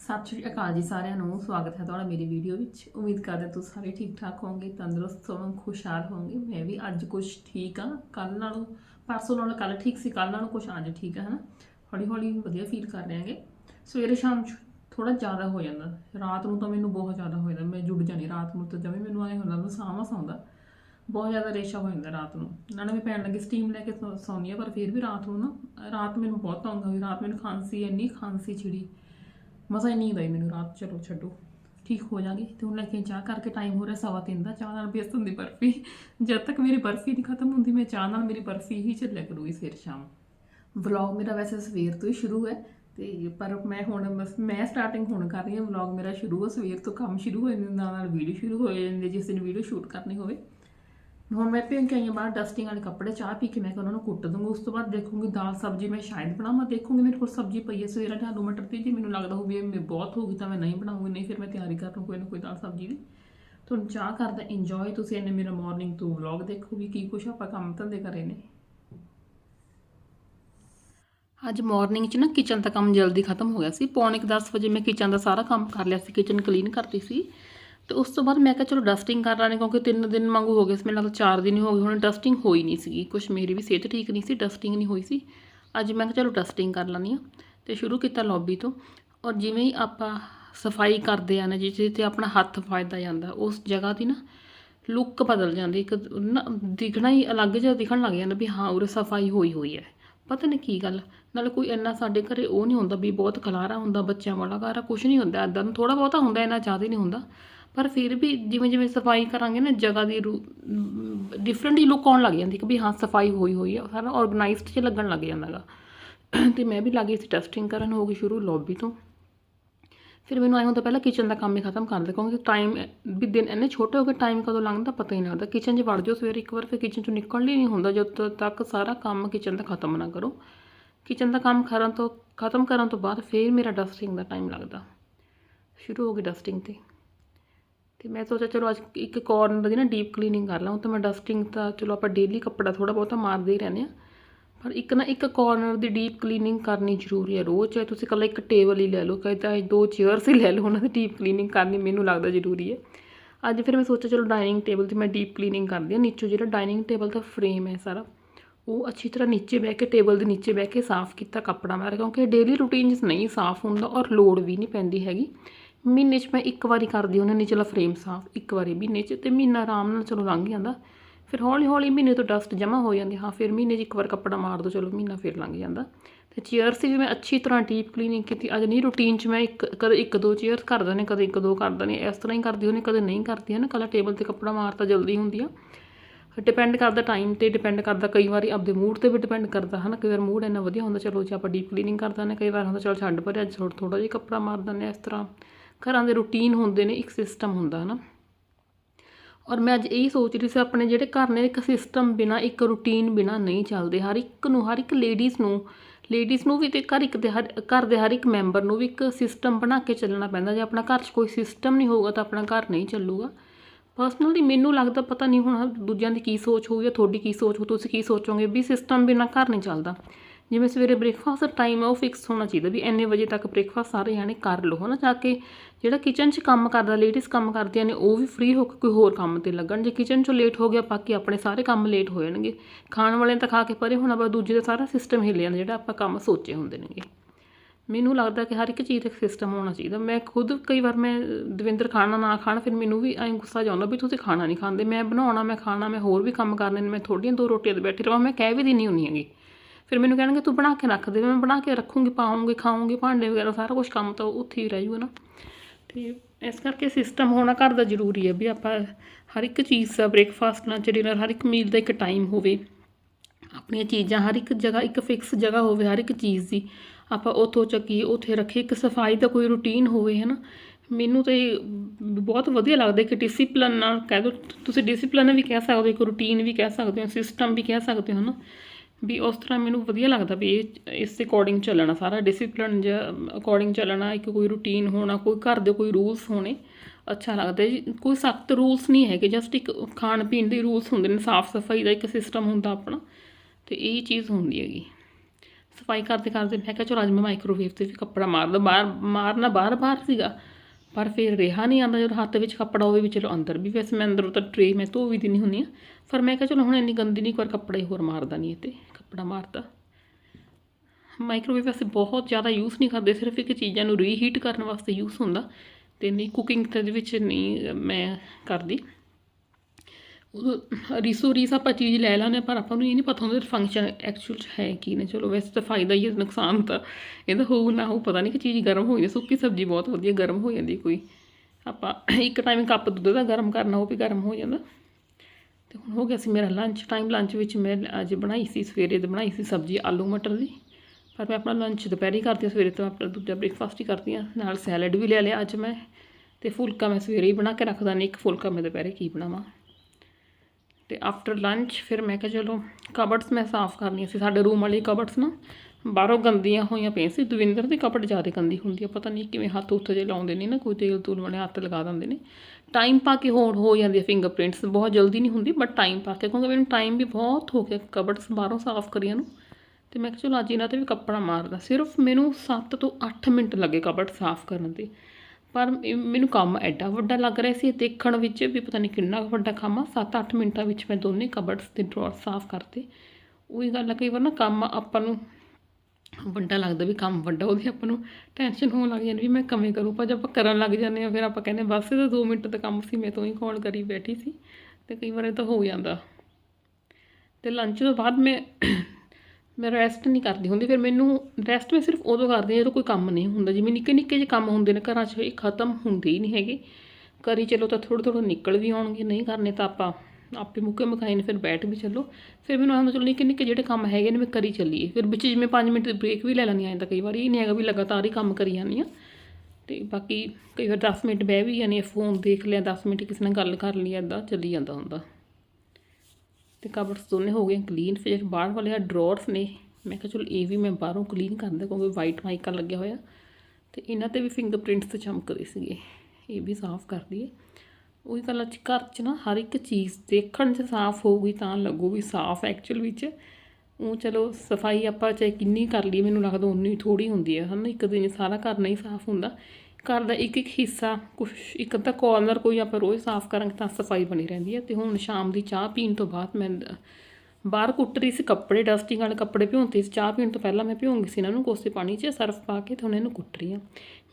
ਸਤਿ ਸ਼੍ਰੀ ਅਕਾਲ ਜੀ ਸਾਰਿਆਂ ਨੂੰ, ਸਵਾਗਤ ਹੈ ਤੁਹਾਡਾ ਮੇਰੀ ਵੀਡੀਓ ਵਿੱਚ। ਉਮੀਦ ਕਰਦੇ ਤੁਸੀਂ ਸਾਰੇ ਠੀਕ ਠਾਕ ਹੋਵੋਗੇ, ਤੰਦਰੁਸਤ ਹੋਵੋਗੇ, ਖੁਸ਼ਹਾਲ ਹੋਵੋਗੇ। ਮੈਂ ਵੀ ਅੱਜ ਕੁਝ ਠੀਕ ਆ ਕੱਲ ਨਾਲੋਂ, ਪਰਸੋਂ ਨਾਲੋਂ ਕੱਲ ਠੀਕ ਸੀ ਕੱਲ ਨਾਲੋਂ ਕੁਝ ਅੱਜ ਠੀਕ ਆ ਹਨਾ? ਹੌਲੀ ਹੌਲੀ ਵਧੀਆ ਫੀਲ ਕਰ ਰਹੇ ਹਾਂਗੇ। ਸਵੇਰੇ ਸ਼ਾਮ ਥੋੜਾ ਜ਼ਿਆਦਾ ਹੋ ਜਾਂਦਾ। ਰਾਤ ਨੂੰ ਤਾਂ ਮੈਨੂੰ ਬਹੁਤ ਜ਼ਿਆਦਾ ਹੋ ਜਾਂਦਾ। ਮੈਂ ਜੁੜ ਜਾਣੀ ਰਾਤ ਨੂੰ ਤਾਂ ਜਮੇ ਮੈਨੂੰ ਆਏ ਹੁੰਦਾ ਮੈਂ ਸਾਹਾਂ ਸੌਂਦਾ। ਬਹੁਤ ਜ਼ਿਆਦਾ ਰੇਸ਼ਾ ਹੋ ਜਾਂਦਾ ਰਾਤ ਨੂੰ। ਨਾਲੇ ਮੈਂ ਪੈਣ ਲੱਗੀ ਸਟੀਮ ਲੈ ਕੇ ਸੌਂਦੀ ਆ ਪਰ ਫਿਰ ਵੀ ਰਾਤ ਨੂੰ ਨਾ, ਰਾਤ ਮੈਨੂੰ ਬਹੁਤ ਤੰਗ ਹੋਈ। ਰਾਤ ਮੈਨੂੰ ਖਾਂਸੀ, ਇੰਨੀ ਖਾਂਸੀ ਛਿੜੀ। ਮਸਾ ਹੀ ਨੀਂਦ ਆਈ ਮੈਨੂੰ, ਰਾਤ ਚਲੋ ਛੱਡੋ। ਠੀਕ ਹੋ ਜਾਗੇ। ਤੇ ਹੁਣ ਲੈ ਕੇ ਚਾਹ ਕਰਕੇ ਟਾਈਮ ਹੋ ਰਿਹਾ ਸਵਾ ਤਿੰਨ ਦਾ। ਚਾਹ ਨਾਲ ਬੇਸਨ ਦੀ ਬਰਫੀ। ਜਦ ਤੱਕ ਮੇਰੀ ਬਰਫੀ ਨਹੀਂ ਖਤਮ ਹੁੰਦੀ, ਮੈਂ ਚਾਹ ਨਾਲ ਮੇਰੀ ਬਰਫੀ ਹੀ ਚੱਲਿਆ ਕਰੂਗੀ ਸਵੇਰ ਸ਼ਾਮ। ਵਲੌਗ ਮੇਰਾ ਵੈਸੇ ਸਵੇਰ ਤੋਂ ਹੀ ਸ਼ੁਰੂ ਹੈ। ਤੇ ਪਰ ਮੈਂ ਹੁਣ ਬਸ ਮੈਂ ਸਟਾਰਟਿੰਗ ਹੁਣ ਕਰ ਰਹੀ ਹਾਂ। ਵਲੌਗ ਮੇਰਾ ਸ਼ੁਰੂ ਹੋ। ਸਵੇਰ ਤੋਂ ਕੰਮ ਸ਼ੁਰੂ ਹੋ ਜਾਂਦਾ ਨਾਲ ਨਾਲ ਵੀਡੀਓ ਸ਼ੁਰੂ ਹੋ ਜਾਂਦੀ, ਜਿਸ ਦਿਨ ਵੀਡੀਓ ਸ਼ੂਟ ਕਰਨੀ ਹੋਵੇ। ਹੁਣ ਮੈਂ ਭਿੰਕ ਆਈ ਹਾਂ ਬਾਹਰ ਡਸਟਿੰਗ ਵਾਲੇ ਕੱਪੜੇ ਚਾਹ ਪੀ ਕੇ ਮੈਂ ਕਿਹਾ ਉਹਨਾਂ ਨੂੰ ਕੁੱਟ ਦੂੰਗਾ, ਉਸ ਤੋਂ ਬਾਅਦ ਦੇਖੂੰਗੀ ਦਾਲ ਸਬਜ਼ੀ ਮੈਂ ਸ਼ਾਇਦ ਬਣਾਵਾਂ, ਦੇਖੂੰਗੀ ਮੇਰੇ ਕੋਲ ਸਬਜ਼ੀ ਪਈ ਹੈ ਸਵੇਰੇ ਜਾਂ ਆਲੂ ਮਟਰ ਦੀ ਜੀ ਮੈਨੂੰ ਲੱਗਦਾ ਹੋਵੇ ਇਹ ਮੇ- ਬਹੁਤ ਹੋਊਗੀ ਤਾਂ ਮੈਂ ਨਹੀਂ ਬਣਾਉਂਗੀ, ਨਹੀਂ ਫਿਰ ਮੈਂ ਤਿਆਰੀ ਕਰ ਲੂੰ ਕੋਈ ਨਾ ਕੋਈ ਦਾਲ ਸਬਜ਼ੀ ਦੀ ਤੁਹਾਨੂੰ ਚਾਹ ਕਰਦਾ ਇੰਜੋਏ ਤੁਸੀਂ ਇਹਨੇ ਮੇਰਾ ਮਾਰਨਿੰਗ ਤੋਂ ਵਲੌਗ ਦੇਖੋ ਵੀ ਕੀ ਕੁਛ ਆਪਾਂ ਕੰਮ ਧੰਦੇ ਕਰੇ ਨੇ। ਅੱਜ ਮਾਰਨਿੰਗ 'ਚ ਨਾ ਕਿਚਨ ਦਾ ਕੰਮ ਜਲਦੀ ਖਤਮ ਹੋ ਗਿਆ ਸੀ, ਪੌਣੇ ਕੁ 10 ਵਜੇ ਮੈਂ ਕਿਚਨ ਦਾ ਸਾਰਾ ਕੰਮ ਕਰ ਲਿਆ ਸੀ ਕਿਚਨ ਕਲੀਨ ਕਰਤੀ ਸੀ। ਤੇ ਉਸ ਤੋਂ ਬਾਅਦ ਮੈਂ ਕਿਹਾ ਚਲੋ ਡਸਟਿੰਗ ਕਰ ਲਾਂਗੇ ਕਿਉਂਕਿ ਤਿੰਨ ਦਿਨ ਵਾਂਗੂ ਹੋ ਗਏ ਸੀ, ਮੈਨੂੰ ਲੱਗਦਾ 4 ਦਿਨ ਹੀ ਹੋ ਗਏ, ਹੁਣ ਡਸਟਿੰਗ ਹੋਈ ਨਹੀਂ ਸੀਗੀ ਕੁਝ ਮੇਰੀ ਵੀ ਸਿਹਤ ਠੀਕ ਨਹੀਂ ਸੀ ਡਸਟਿੰਗ ਨਹੀਂ ਹੋਈ ਸੀ। ਅੱਜ ਮੈਂ ਕਿਹਾ ਚਲੋ ਡਸਟਿੰਗ ਕਰ ਲੈਂਦੀ ਆ ਤੇ ਸ਼ੁਰੂ ਕੀਤਾ ਲੌਬੀ ਤੋਂ ਔਰ ਜਿਵੇਂ ਹੀ ਆਪਾਂ ਸਫ਼ਾਈ ਕਰਦੇ ਆ ਨਾ ਜਿੱਥੇ ਤੇ ਆਪਣਾ ਹੱਥ ਫਾਇਦਾ ਜਾਂਦਾ, ਉਸ ਜਗ੍ਹਾ ਦੀ ਨਾ ਲੁੱਕ ਬਦਲ ਜਾਂਦੀ, ਇੱਕ ਨਾ ਦਿਖਣਾ ਹੀ ਅਲੱਗ ਜਿਹਾ ਦਿਖਣ ਲੱਗ ਜਾਂਦਾ ਵੀ ਹਾਂ, ਉਰੇ ਸਫ਼ਾਈ ਹੋਈ ਹੋਈ ਹੈ। ਪਤਾ ਨਹੀਂ ਕੀ ਗੱਲ, ਨਾਲੇ ਕੋਈ ਇੰਨਾ ਸਾਡੇ ਘਰੇ ਉਹ ਨਹੀਂ ਹੁੰਦਾ ਵੀ ਬਹੁਤ ਖਲਾਰਾ ਹੁੰਦਾ, ਬੱਚਿਆਂ ਵਾਲਾ ਘਰ ਆ ਕੁਝ ਨਹੀਂ ਹੁੰਦਾ ਐਦਾਂ ਥੋੜਾ ਬਹੁਤਾ ਹੁੰਦਾ, ਇੰਨਾ ਜ਼ਿਆਦਾ ਨਹੀਂ ਹੁੰਦਾ। ਪਰ ਫਿਰ ਵੀ ਜਿਵੇਂ ਜਿਵੇਂ ਸਫ਼ਾਈ ਕਰਾਂਗੇ ਨਾ, ਜਗ੍ਹਾ ਦੀ ਡਿਫਰੈਂਟ ਹੀ ਲੁੱਕ ਆਉਣ ਲੱਗ ਜਾਂਦੀ ਕਿ ਵੀ ਹਾਂ, ਸਫ਼ਾਈ ਹੋਈ ਹੋਈ ਆ, ਸਾਰਾ ਆਰਗੇਨਾਈਜ਼ਡ 'ਚ ਲੱਗਣ ਲੱਗ ਜਾਂਦਾਗਾ ਤੇ ਮੈਂ ਵੀ ਲੱਗੀ ਸੀ ਟੈਸਟਿੰਗ ਕਰਨ ਹੋ ਗਈ ਸ਼ੁਰੂ ਲੌਬੀ ਤੋਂ। ਫਿਰ ਮੈਨੂੰ ਆਇਆ ਹੁੰਦਾ ਪਹਿਲਾਂ ਕਿਚਨ ਦਾ ਕੰਮ ਹੀ ਖਤਮ ਕਰ ਦੇ ਕਿਉਂਕਿ ਟਾਈਮ ਵੀ ਦਿਨ ਇੰਨੇ ਛੋਟੇ ਹੋ ਗਏ ਟਾਈਮ ਕਦੋਂ ਲੰਘਦਾ ਪਤਾ ਹੀ ਨਹੀਂ ਲੱਗਦਾ। ਕਿਚਨ 'ਚ ਵੜ ਜਾਓ ਸਵੇਰੇ ਇੱਕ ਵਾਰ, ਫਿਰ ਕਿਚਨ 'ਚੋਂ ਨਿਕਲ ਹੀ ਨਹੀਂ ਹੁੰਦਾ, ਜਦੋਂ ਤੱਕ ਸਾਰਾ ਕੰਮ ਕਿਚਨ ਦਾ ਖਤਮ ਨਾ ਕਰੋ। ਕਿਚਨ ਦਾ ਕੰਮ ਕਰਨ ਤੋਂ, ਖਤਮ ਕਰਨ ਤੋਂ ਬਾਅਦ ਫਿਰ ਮੇਰਾ ਡਸਟਿੰਗ ਦਾ ਟਾਈਮ ਲੱਗਦਾ। ਸ਼ੁਰੂ ਹੋ ਗਈ ਡਸਟਿੰਗ ਤੇ। ਤੇ ਮੈਂ ਸੋਚਿਆ ਚਲੋ ਅੱਜ ਇੱਕ ਕਾਰਨਰ ਦੀ ਨਾ ਡੀਪ ਕਲੀਨਿੰਗ ਕਰ ਲਾਂ, ਉਹ ਤਾਂ ਮੈਂ ਡਸਟਿੰਗ ਤਾਂ ਚਲੋ ਆਪਾਂ ਡੇਲੀ ਕੱਪੜਾ ਥੋੜਾ ਬਹੁਤਾ ਮਾਰਦੇ ਹੀ ਰਹਿੰਦੇ ਆ ਪਰ ਇੱਕ ਨਾ ਇੱਕ ਕੋਰਨਰ ਦੀ ਡੀਪ ਕਲੀਨਿੰਗ ਕਰਨੀ ਜ਼ਰੂਰੀ ਹੈ ਰੋਜ਼, ਚਾਹੇ ਤੁਸੀਂ ਇਕੱਲਾ ਇੱਕ ਟੇਬਲ ਹੀ ਲੈ ਲਓ, ਚਾਹੇ ਤਾਂ ਦੋ ਚੇਅਰਸ ਹੀ ਲੈ ਲਓ, ਉਹਨਾਂ ਦੀ ਡੀਪ ਕਲੀਨਿੰਗ ਕਰਨੀ ਮੈਨੂੰ ਲੱਗਦਾ ਜ਼ਰੂਰੀ ਹੈ। ਅੱਜ ਫਿਰ ਮੈਂ ਸੋਚਿਆ ਚਲੋ ਡਾਈਨਿੰਗ ਟੇਬਲ ਤੇ ਮੈਂ ਡੀਪ ਕਲੀਨਿੰਗ ਕਰਦੀ ਹਾਂ, ਨੀਚੋਂ ਜਿਹੜਾ ਡਾਈਨਿੰਗ ਟੇਬਲ ਦਾ ਫਰੇਮ ਹੈ ਸਾਰਾ, ਉਹ ਅੱਛੀ ਤਰ੍ਹਾਂ ਨੀਚੇ ਬਹਿ ਕੇ ਟੇਬਲ ਦੇ ਨੀਚੇ ਬਹਿ ਕੇ ਸਾਫ਼ ਕੀਤਾ ਕੱਪੜਾ ਮਾਰ ਕਿਉਂਕਿ ਡੇਲੀ ਰੂਟੀਨ 'ਚ ਨਹੀਂ ਸਾਫ਼ ਹੁੰਦਾ ਔਰ ਲੋੜ ਵੀ ਨਹੀਂ ਪੈਂਦੀ ਹੈਗੀ। ਮਹੀਨੇ 'ਚ ਮੈਂ ਇੱਕ ਵਾਰੀ ਕਰਦੀ ਉਹਨਾਂ ਨੀਚਲਾ ਫਰੇਮ ਸਾਫ਼, ਇੱਕ ਵਾਰੀ ਮਹੀਨੇ 'ਚ, ਤੇ ਮਹੀਨਾ ਆਰਾਮ ਨਾਲ ਚਲੋ ਲੰਘ ਜਾਂਦਾ। ਫਿਰ ਹੌਲੀ ਹੌਲੀ ਮਹੀਨੇ ਤੋਂ ਡਸਟ ਜਮ੍ਹਾਂ ਹੋ ਜਾਂਦੀ, ਹਾਂ, ਫਿਰ ਮਹੀਨੇ 'ਚ ਇੱਕ ਵਾਰ ਕੱਪੜਾ ਮਾਰ ਦੋ, ਚਲੋ ਮਹੀਨਾ ਫਿਰ ਲੰਘ ਜਾਂਦਾ। ਤੇ ਚੇਅਰਸ ਵੀ ਮੈਂ ਅੱਛੀ ਤਰ੍ਹਾਂ ਡੀਪ ਕਲੀਨਿੰਗ ਕੀਤੀ, ਅੱਜ ਨਹੀਂ ਰੂਟੀਨ 'ਚ ਮੈਂ ਇੱਕ, ਕਦੇ ਇੱਕ ਦੋ ਚੇਅਰਸ ਕਰ ਦਿੰਦੇ ਕਦੇ ਇੱਕ ਦੋ ਕਰ ਦਿੰਦੇ ਇਸ ਤਰ੍ਹਾਂ ਹੀ ਕਰਦੀ ਹੁੰਦੀ ਕਦੇ ਨਹੀਂ ਕਰਦੀ ਹੈ ਨਾ, ਕੱਲਾ ਟੇਬਲ ਤੇ ਕੱਪੜਾ ਮਾਰਤਾ ਜਲਦੀ ਹੁੰਦੀ ਆ ਡਿਪੈਂਡ ਕਰਦਾ ਟਾਈਮ ਤੇ ਡਿਪੈਂਡ ਕਰਦਾ ਕਈ ਵਾਰੀ ਆਪਦੇ ਮੂਡ ਤੇ ਵੀ ਡਿਪੈਂਡ ਕਰਦਾ, ਹਨਾ, ਕਈ ਵਾਰ ਮੂਡ ਇੰਨਾ ਵਧੀਆ ਹੁੰਦਾ, ਚਲੋ ਜੇ ਆਪਾਂ ਡੀਪ ਕਲੀਨਿੰਗ ਕਰ ਦਿੰਦੇ ਕਈ ਵਾਰ ਹੁੰਦਾ, ਚਲ ਛੱਡ ਪਰੇ, ਅੱਜ ਥੋੜਾ ਜਿਹਾ ਕੱਪੜਾ ਮਾਰ ਦਿੰਦੇ ਹਾਂ ਇਸ ਤਰ੍ਹਾਂ। ਘਰਾਂ ਦੇ ਰੂਟੀਨ ਹੁੰਦੇ ਨੇ, ਇੱਕ ਸਿਸਟਮ ਹੁੰਦਾ, ਹਨਾ। ਔਰ ਮੈਂ ਅੱਜ ਇਹੀ ਸੋਚ ਰਹੀ ਸੀ, ਆਪਣੇ ਜਿਹੜੇ ਘਰ ਨੇ, ਇੱਕ ਸਿਸਟਮ ਬਿਨਾ, ਇੱਕ ਰੂਟੀਨ ਬਿਨਾ ਨਹੀਂ ਚੱਲਦੇ। ਹਰ ਇੱਕ ਨੂੰ, ਹਰ ਇੱਕ ਲੇਡੀਜ਼ ਨੂੰ ਲੇਡੀਜ਼ ਨੂੰ ਵੀ ਤੇ ਘਰ ਇੱਕ ਦੇ, ਹਰ, ਘਰ ਦੇ ਹਰ ਇੱਕ ਮੈਂਬਰ ਨੂੰ ਵੀ ਇੱਕ ਸਿਸਟਮ ਬਣਾ ਕੇ ਚੱਲਣਾ ਪੈਂਦਾ। ਜੇ ਆਪਣਾ ਘਰ 'ਚ ਕੋਈ ਸਿਸਟਮ ਨਹੀਂ ਹੋਊਗਾ, ਤਾਂ ਆਪਣਾ ਘਰ ਨਹੀਂ ਚੱਲੂਗਾ। ਪਰਸਨਲੀ ਮੈਨੂੰ ਲੱਗਦਾ, ਪਤਾ ਨਹੀਂ ਹੁਣ ਦੂਜਿਆਂ ਦੀ ਕੀ ਸੋਚ ਹੋਊਗੀ ਜਾਂ ਤੁਹਾਡੀ ਕੀ ਸੋਚ ਹੋ ਤੁਸੀਂ ਕੀ ਸੋਚੋਗੇ ਵੀ ਸਿਸਟਮ ਬਿਨਾ ਘਰ ਨਹੀਂ ਚੱਲਦਾ। ਜਿਵੇਂ ਸਵੇਰੇ ਬ੍ਰੇਕਫਾਸਟ ਦਾ ਟਾਈਮ ਹੈ, ਉਹ ਫਿਕਸ ਹੋਣਾ ਚਾਹੀਦਾ ਵੀ ਇੰਨੇ ਵਜੇ ਤੱਕ ਬ੍ਰੇਕਫਾਸਟ ਸਾਰੇ ਜਾਣੇ ਕਰ ਲਓ, ਹਨਾ? ਜਾ ਕੇ ਜਿਹੜਾ ਕਿਚਨ 'ਚ ਕੰਮ ਕਰਦਾ ਲੇਡੀਜ਼ ਕੰਮ ਕਰਦੀਆਂ ਨੇ, ਉਹ ਵੀ ਫ੍ਰੀ ਹੋ ਕੇ ਕੋਈ ਹੋਰ ਕੰਮ ਤੇ ਲੱਗਣ। ਜੇ ਕਿਚਨ 'ਚੋਂ ਲੇਟ ਹੋ ਗਿਆ, ਬਾਕੀ ਆਪਣੇ ਸਾਰੇ ਕੰਮ ਲੇਟ ਹੋ ਜਾਣਗੇ। ਖਾਣ ਵਾਲਿਆਂ ਤਾਂ ਖਾ ਕੇ ਪਰੇ ਹੋਣਾ ਬਸ ਦੂਜੇ ਦਾ ਸਾਰਾ ਸਿਸਟਮ ਹਿੱਲ ਜਾਂਦਾ, ਜਿਹੜਾ ਆਪਾਂ ਕੰਮ ਸੋਚੇ ਹੁੰਦੇ ਨੇਗੇ। ਮੈਨੂੰ ਲੱਗਦਾ ਕਿ ਹਰ ਇੱਕ ਚੀਜ਼ ਦਾ ਇੱਕ ਸਿਸਟਮ ਹੋਣਾ ਚਾਹੀਦਾ। ਮੈਂ ਖੁਦ ਕਈ ਵਾਰ ਮੈਂ ਦਵਿੰਦਰ ਖਾਣਾ ਨਾ ਖਾਣ, ਫਿਰ ਮੈਨੂੰ ਵੀ ਐਂ ਗੁੱਸਾ ਜਾਂਦਾ ਵੀ ਤੁਸੀਂ ਖਾਣਾ ਨਹੀਂ ਖਾਂਦੇ। ਮੈਂ ਬਣਾਉਣਾ, ਮੈਂ ਖਾਣਾ, ਮੈਂ ਹੋਰ ਵੀ ਕੰਮ ਕਰਨੇ ਨੇ, ਮੈਂ ਥੋੜੀਆਂ ਦੋ ਰੋਟੀਆਂ ਤੇ ਬੈਠੀ ਰਵਾਂ, ਮੈਂ ਕਹਿ ਵੀ ਦਿੰਦੀ ਹੁੰਦੀ ਹੈਗੀ। ਫਿਰ ਮੈਨੂੰ ਕਹਿਣਗੇ, ਤੂੰ ਬਣਾ ਕੇ ਰੱਖ ਦੇ, ਮੈਂ ਬਣਾ ਕੇ ਰੱਖੂੰਗੀ, ਪਾਉਂਗੀ ਖਾਉਂਗੀ ਭਾਂਡੇ ਵਗੈਰਾ, ਸਾਰਾ ਕੁਝ ਕੰਮ ਤਾਂ ਉੱਥੇ ਹੀ ਰਹਿ ਜੂਗਾ ਨਾ। ਤੇ ਇਸ ਕਰਕੇ ਸਿਸਟਮ ਹੋਣਾ ਘਰ ਦਾ ਜ਼ਰੂਰੀ ਹੈ ਵੀ ਆਪਾਂ ਹਰ ਇੱਕ ਚੀਜ਼ ਦਾ ਬ੍ਰੇਕਫਾਸਟ ਲੰਚ ਡਿਨਰ ਹਰ ਇੱਕ ਮੀਲ ਦਾ ਇੱਕ ਟਾਈਮ ਹੋਵੇ। ਆਪਣੀਆਂ ਚੀਜ਼ਾਂ, ਹਰ ਇੱਕ ਜਗ੍ਹਾ, ਇੱਕ ਫਿਕਸ ਜਗ੍ਹਾ ਹੋਵੇ, ਹਰ ਇੱਕ ਚੀਜ਼ ਦੀ। ਆਪਾਂ ਉੱਥੋਂ ਚੱਕੀ ਉੱਥੇ ਰੱਖੀ ਇੱਕ ਸਫ਼ਾਈ ਦਾ ਕੋਈ ਰੂਟੀਨ ਹੋਵੇ ਹੈ ਨਾ ਮੈਨੂੰ ਤੇ ਬਹੁਤ ਵਧੀਆ ਲੱਗਦਾ ਕਿ ਡਿਸਪਲਿਨ ਨਾਲ ਕਹਿ ਦੋ, ਤੁਸੀਂ ਡਿਸਪਲਿਨ ਵੀ ਕਹਿ ਸਕਦੇ ਹੋ, ਇੱਕ ਰੂਟੀਨ ਵੀ ਕਹਿ ਸਕਦੇ ਹੋ ਸਿਸਟਮ ਵੀ ਕਹਿ ਸਕਦੇ ਹੋ ਨਾ ਵੀ ਉਸ ਤਰ੍ਹਾਂ ਮੈਨੂੰ ਵਧੀਆ ਲੱਗਦਾ ਵੀ ਇਹ ਇਸ ਦੇ ਅਕੋਰਡਿੰਗ ਚੱਲਣਾ ਸਾਰਾ ਡਿਸਪਲਿਨ ਜ ਅਕੋਰਡਿੰਗ ਚੱਲਣਾ, ਇੱਕ ਕੋਈ ਰੂਟੀਨ ਹੋਣਾ, ਕੋਈ ਘਰ ਦੇ ਕੋਈ ਰੂਲਸ ਹੋਣੇ, ਅੱਛਾ ਲੱਗਦਾ ਜੀ। ਕੋਈ ਸਖਤ ਰੂਲਸ ਨਹੀਂ ਹੈਗੇ ਜਸਟ ਇੱਕ ਖਾਣ ਪੀਣ ਦੇ ਰੂਲਸ ਹੁੰਦੇ ਨੇ, ਸਾਫ਼ ਸਫ਼ਾਈ ਦਾ ਇੱਕ ਸਿਸਟਮ ਹੁੰਦਾ ਆਪਣਾ, ਤੇ ਇਹ ਚੀਜ਼ ਹੁੰਦੀ ਹੈਗੀ। ਸਫ਼ਾਈ ਕਰਦੇ ਕਰਦੇ ਮੈਂ ਕਿਹਾ, ਚਲੋ ਅੱਜ ਮੈਂ ਮਾਈਕ੍ਰੋਵੇਵ ਤੇ ਵੀ ਕੱਪੜਾ ਮਾਰਦਾ। ਬਾਹਰ, ਮਾਰਨਾ ਬਾਹਰ ਬਾਹਰ ਸੀਗਾ, ਪਰ ਫਿਰ ਰਿਹਾ ਨਹੀਂ ਆਂਦਾ ਜਦੋਂ ਹੱਥ ਵਿੱਚ ਕੱਪੜਾ ਹੋਵੇ, ਵੀ ਚਲੋ ਅੰਦਰ ਵੀ ਵੈਸੇ ਮੈਂ ਅੰਦਰੋਂ ਤਾਂ ਟਰੇ ਮੈਂ ਧੋ ਵੀ ਦਿੰਦੀ ਹੁੰਦੀ ਆ ਪਰ ਮੈਂ ਕਿਹਾ, ਚਲੋ ਹੁਣ ਇੰਨੀ ਗੰਦੀ ਨਹੀਂ ਇੱਕ ਵਾਰ ਕੱਪੜਾ ਹੀ ਹੋਰ ਮਾਰਦਾ ਨਹੀਂ ਇਹ ਤੇ। ਕੱਪੜਾ ਮਾਰਤਾ। ਮਾਈਕ੍ਰੋਵੇਵ ਵੈਸੇ ਬਹੁਤ ਜ਼ਿਆਦਾ ਯੂਜ਼ ਨਹੀਂ ਕਰਦੇ ਸਿਰਫ ਇੱਕ ਚੀਜ਼ਾਂ ਨੂੰ ਰੀਹੀਟ ਕਰਨ ਵਾਸਤੇ ਯੂਜ਼ ਹੁੰਦਾ ਤੇ ਨਹੀਂ ਕੁਕਿੰਗ ਤੇ ਦੇ ਵਿੱਚ ਨਹੀਂ ਮੈਂ ਕਰਦੀ। ਉਹ ਰੀਸੋ ਰੀਸ ਆਪਾਂ ਚੀਜ਼ ਲੈ ਲੈਂਦੇ ਹਾਂ, ਪਰ ਆਪਾਂ ਨੂੰ ਇਹ ਨਹੀਂ ਪਤਾ ਹੁੰਦਾ ਫੰਕਸ਼ਨ ਐਕਚੁਅਲ ਚ ਹੈ ਕੀ ਨੇ। ਚਲੋ ਵੈਸੇ ਤਾਂ ਫਾਇਦਾ ਹੀ ਹੈ ਨੁਕਸਾਨ ਤਾਂ ਇਹਦਾ ਹੋਊ ਨਾ ਹੋ ਪਤਾ ਨਹੀਂ ਕਿ ਚੀਜ਼ ਗਰਮ ਹੋ ਜਾਂਦੀ ਸੁੱਕੀ ਸਬਜ਼ੀ ਬਹੁਤ ਵਧੀਆ ਗਰਮ ਹੋ ਜਾਂਦੀ ਕੋਈ। ਆਪਾਂ ਇੱਕ ਟਾਈਮ ਕੱਪ ਦੁੱਧ ਦਾ ਗਰਮ ਕਰਨਾ ਉਹ ਵੀ ਗਰਮ ਹੋ ਜਾਂਦਾ। ਤੇ ਹੁਣ ਹੋ ਗਿਆ ਸੀ ਮੇਰਾ ਲੰਚ ਟਾਈਮ ਲੰਚ ਵਿੱਚ ਮੈਂ ਅੱਜ ਬਣਾਈ ਸੀ, ਸਵੇਰੇ ਤੇ ਬਣਾਈ ਸੀ ਸਬਜ਼ੀ ਆਲੂ ਮਟਰ ਦੀ। ਪਰ ਮੈਂ ਆਪਣਾ ਲੰਚ ਦੁਪਹਿਰੇ ਕਰਦੀ ਹਾਂ, ਸਵੇਰੇ ਤੋਂ ਆਪਣਾ ਦੂਜਾ ਬ੍ਰੇਕਫਾਸਟ ਹੀ ਕਰਦੀ ਹਾਂ। ਨਾਲ ਸੈਲਡ ਵੀ ਲੈ ਲਿਆ ਅੱਜ ਮੈਂ ਤੇ ਫੁਲਕਾ ਮੈਂ ਸਵੇਰੇ ਹੀ ਬਣਾ ਕੇ ਰੱਖਦਾ ਨਹੀਂ ਇੱਕ ਫੁਲਕਾ ਮੈਂ ਦੁਪਹਿਰੇ ਕੀ ਬਣਾਵਾਂ। ਤੇ ਆਫਟਰ ਲੰਚ ਫਿਰ ਮੈਂ ਕਿਹਾ ਚਲੋ ਕਬਰਡਸ ਮੈਂ ਸਾਫ਼ ਕਰਨੀਆਂ ਸੀ, ਸਾਡੇ ਰੂਮ ਵਾਲੀ ਕਬਰਡਸ ਨਾ। ਬਾਹਰੋਂ ਗੰਦੀਆਂ ਹੋਈਆਂ ਪਈਆਂ ਸੀ। ਦਵਿੰਦਰ ਦੇ ਕਬਰਡ ਜ਼ਿਆਦਾ ਗੰਦੀ ਹੁੰਦੀ ਆ। ਪਤਾ ਨਹੀਂ ਕਿਵੇਂ ਹੱਥ ਉੱਥੇ ਜੇ ਲਾਉਂਦੇ ਨੇ ਨਾ, ਕੋਈ ਤੇਲ ਤੂਲ ਵਾਲੇ ਹੱਥ ਲਗਾ ਦਿੰਦੇ ਨੇ। ਟਾਈਮ ਪਾ ਕੇ ਹੋਣ ਹੋ ਜਾਂਦੀ ਹੈ ਫਿੰਗਰਪ੍ਰਿੰਟਸ ਬਹੁਤ ਜਲਦੀ ਨਹੀਂ ਹੁੰਦੀ ਬਟ ਟਾਈਮ ਪਾ ਕੇ। ਕਿਉਂਕਿ ਮੈਨੂੰ ਟਾਈਮ ਵੀ ਬਹੁਤ ਹੋ ਗਿਆ। ਕਬਰਡਸ ਬਾਹਰੋਂ ਸਾਫ਼ ਕਰੀਆਂ ਨੂੰ। ਤੇ ਮੈਂ ਕਿਹਾ, ਚਲੋ ਅੱਜ ਇਹਨਾਂ ਤੇ ਵੀ ਕੱਪੜਾ ਮਾਰਦਾ। ਸਿਰਫ ਮੈਨੂੰ 7 ਤੋਂ 8 ਮਿੰਟ ਲੱਗੇ ਕਬਰਡ ਸਾਫ਼ ਕਰਨ ਤੇ। ਪਰ ਮੈਨੂੰ ਕੰਮ ਐਡਾ ਵੱਡਾ ਲੱਗ ਰਿਹਾ ਸੀ। ਦੇਖਣ ਵਿੱਚ ਵੀ ਪਤਾ ਨਹੀਂ ਕਿੰਨਾ ਕੁ ਵੱਡਾ ਕੰਮ ਆ। 7-8 ਮਿੰਟਾਂ ਵਿੱਚ ਮੈਂ ਦੋਨੇ ਕਬਰਡਸ ਤੇ ਡਰਾਅਰ ਸਾਫ਼ ਕਰਤੇ। ਉਹੀ ਗੱਲ ਆ, ਕਈ ਵਾਰ ਨਾ ਕੰਮ ਆਪਾਂ ਨੂੰ ਵੱਡਾ ਲੱਗਦਾ ਵੀ ਕੰਮ ਵੱਡਾ ਉਹਦੀ ਆਪਾਂ ਨੂੰ। ਟੈਨਸ਼ਨ ਹੋਣ ਲੱਗ ਜਾਂਦੀ ਵੀ ਮੈਂ ਕਵੇਂ ਕਰੂੰ ਪਰ ਜਦ ਆਪਾਂ ਕਰਨ ਲੱਗ ਜਾਂਦੇ ਆ ਫਿਰ ਆਪਾਂ ਕਹਿੰਦੇ ਬਸ ਇਹ ਤਾਂ 2 ਮਿੰਟ ਦਾ ਕੰਮ ਸੀ, ਮੈਂ ਤੋਂ ਹੀ ਕਾਲ ਕਰੀ ਬੈਠੀ ਸੀ। ਤੇ ਕਈ ਵਾਰ ਇਹ ਤਾਂ ਹੋ ਜਾਂਦਾ। ਤੇ ਲੰਚ ਤੋਂ ਬਾਅਦ ਮੈਂ ਮੈਂ ਰੈਸਟ ਨਹੀਂ ਕਰਦੀ ਹੁੰਦੀ, ਫਿਰ ਮੈਨੂੰ ਰੈਸਟ ਮੈਂ ਸਿਰਫ ਉਦੋਂ ਕਰਦੀ ਹਾਂ ਜਦੋਂ ਕੋਈ ਕੰਮ ਨਹੀਂ ਹੁੰਦਾ। ਜਿਵੇਂ ਨਿੱਕੇ ਨਿੱਕੇ ਜਿਹੇ ਕੰਮ ਹੁੰਦੇ ਨੇ, ਘਰਾਂ 'ਚ ਇਹ ਖਤਮ ਹੁੰਦੇ ਹੀ ਨਹੀਂ ਹੈਗੇ। ਕਰੀ ਚਲੋ ਤਾਂ ਥੋੜ੍ਹੇ ਥੋੜ੍ਹੇ ਨਿਕਲ ਵੀ ਆਉਣਗੇ, ਨਹੀਂ ਕਰਨੇ ਤਾਂ ਆਪਾਂ ਆਪੇ ਮੁੱਕੇ ਮਖਾਈ ਨੇ ਫਿਰ ਬੈਠ ਵੀ ਚੱਲੋ। ਫਿਰ ਮੈਨੂੰ ਆਉਂਦਾ ਚਲੋ ਨਿੱਕੇ ਨਿੱਕੇ ਜਿਹੜੇ ਕੰਮ ਹੈਗੇ ਨੇ, ਮੈਂ ਕਰੀ ਚੱਲੀਏ। ਫਿਰ ਵਿੱਚ ਜਿਵੇਂ 5 ਮਿੰਟ ਦੀ ਬ੍ਰੇਕ ਵੀ ਲੈ ਲੈਂਦੀ ਆ ਤਾਂ ਕਈ ਵਾਰੀ ਇਹ ਨਹੀਂ ਹੈਗਾ ਵੀ ਲਗਾਤਾਰ ਹੀ ਕੰਮ ਕਰੀ ਜਾਂਦੀ ਆ। ਤੇ ਬਾਕੀ ਕਈ ਵਾਰ 10 ਮਿੰਟ ਬਹਿ ਵੀ ਜਾਂਦੀ ਆ, ਫੋਨ ਦੇਖ ਲਿਆ 10 ਮਿੰਟ ਕਿਸੇ ਨਾਲ ਗੱਲ ਕਰ ਲਈ ਇੱਦਾਂ ਚੱਲੀ ਜਾਂਦਾ ਹੁੰਦਾ। ਤੇ ਕਬਰਸ ਦੋਨੇ ਹੋ ਗਏ ਕਲੀਨ ਫਿਰ ਬਾਹਰ ਵਾਲੇ ਆ ਡਰਾਅਰਸ ਨੇ, ਮੈਂ ਕਿਹਾ ਚਲੋ ਇਹ ਵੀ ਮੈਂ ਬਾਹਰੋਂ ਕਲੀਨ ਕਰਦਾ ਕਿਉਂਕਿ ਵਾਈਟ ਮਾਈਕਾ ਲੱਗਿਆ ਹੋਇਆ। ਤੇ ਇਹਨਾਂ ਤੇ ਵੀ ਫਿੰਗਰਪ੍ਰਿੰਟਸ ਚਮਕਦੇ ਸੀਗੇ। ਇਹ ਵੀ ਸਾਫ਼ ਕਰ ਦਈਏ। ਉਹੀ ਗੱਲ ਅੱਜ ਘਰ 'ਚ ਨਾ ਹਰ ਇੱਕ ਚੀਜ਼ ਦੇਖਣ 'ਚ ਸਾਫ਼ ਹੋਊਗੀ, ਤਾਂ ਲੱਗੂ ਵੀ ਸਾਫ਼ ਐਕਚੁਅਲ ਵਿੱਚ। ਉਹ ਚਲੋ ਸਫ਼ਾਈ ਆਪਾਂ ਚਾਹੇ ਕਿੰਨੀ ਕਰ ਲਈਏ, ਮੈਨੂੰ ਲੱਗਦਾ ਉਨੀ ਥੋੜੀ ਹੁੰਦੀ ਹੈ ਹਨਾ, ਇੱਕ ਦਿਨ ਸਾਰਾ ਘਰ ਨਹੀਂ ਸਾਫ਼ ਹੁੰਦਾ। ਘਰ ਦਾ ਇੱਕ ਇੱਕ ਹਿੱਸਾ, ਕੁਛ, ਇੱਕ ਅੱਧਾ ਕੋਰਨਰ ਕੋਈ ਆਪਾਂ ਰੋਜ਼ ਸਾਫ਼ ਕਰਾਂਗੇ ਤਾਂ ਸਫ਼ਾਈ ਬਣੀ ਰਹਿੰਦੀ ਹੈ ਤੇ ਹੁਣ ਸ਼ਾਮ ਦੀ ਚਾਹ ਪੀਣ ਤੋਂ ਬਾਅਦ ਮੈਂ ਬਾਹਰ ਕੁੱਟ ਰਹੀ ਸੀ, ਕੱਪੜੇ ਡਸਟਿੰਗ ਵਾਲੇ ਕੱਪੜੇ ਭਿਉਂਤੇ ਸੀ, ਚਾਹ ਪੀਣ ਤੋਂ ਪਹਿਲਾਂ ਮੈਂ ਭਿਉਂਗੀ ਸੀ ਇਹਨਾਂ ਨੂੰ, ਕੋਸੇ ਪਾਣੀ 'ਚ ਸਰਫ ਪਾ ਕੇ ਤੇ ਹੁਣ ਇਹਨੂੰ ਕੁੱਟ ਰਹੀ ਹਾਂ।